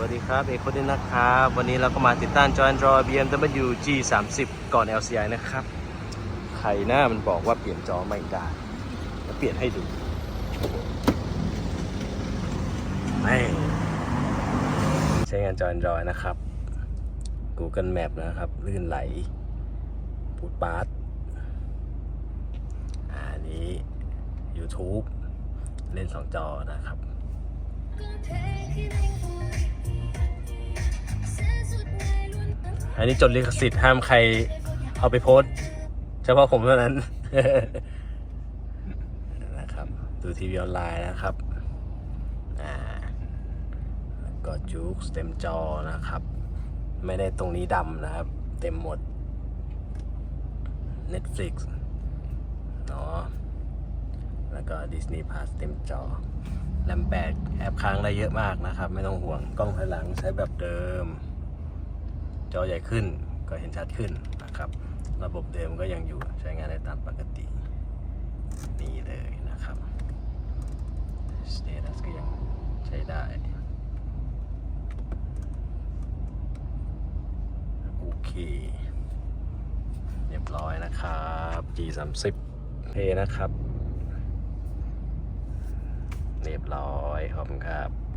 วัสดีครับ เอกคนนี้นะครับ วันนี้เราก็มาติดตั้งจอ Android BMW G30 ก่อน LCI นะครับ ใครหน้ามันบอกว่าเปลี่ยนจอไม่ได้จะเปลี่ยนให้ดูไม่ใช้งานจอ Android นะครับ Google Map นะครับ ลื่นไหลปูดปาร์ตอันนี้ YouTube เล่นสองจอนะครับ อันนี้จดลิขสิทธิ์ห้ามใครเอาไปโพสเฉพาะผมเท่านั้นนะครับ ดูทีวีออนไลน์นะครับอ่าก็จุกเต็มจอนะครับ ไม่ได้ตรงนี้ดำนะครับ เต็มหมด Netflix เนาะแล้วก็ Disney Plus เต็มจอแรมแปดแอปค้างได้เยอะมากนะครับ ไม่ต้องห่วงกล้องถอยหลังใช้แบบเดิม จอใหญ่ขึ้นก็เห็นชัดขึ้นนะครับ ระบบเดิมก็ยังอยู่ใช้งานได้ตามปกตินี่เลยนะครับ Status ก็ยังใช้ได้โอเคเรียบร้อยนะครับ G30 เพนะครับ เรียบร้อยขอบคุณครับ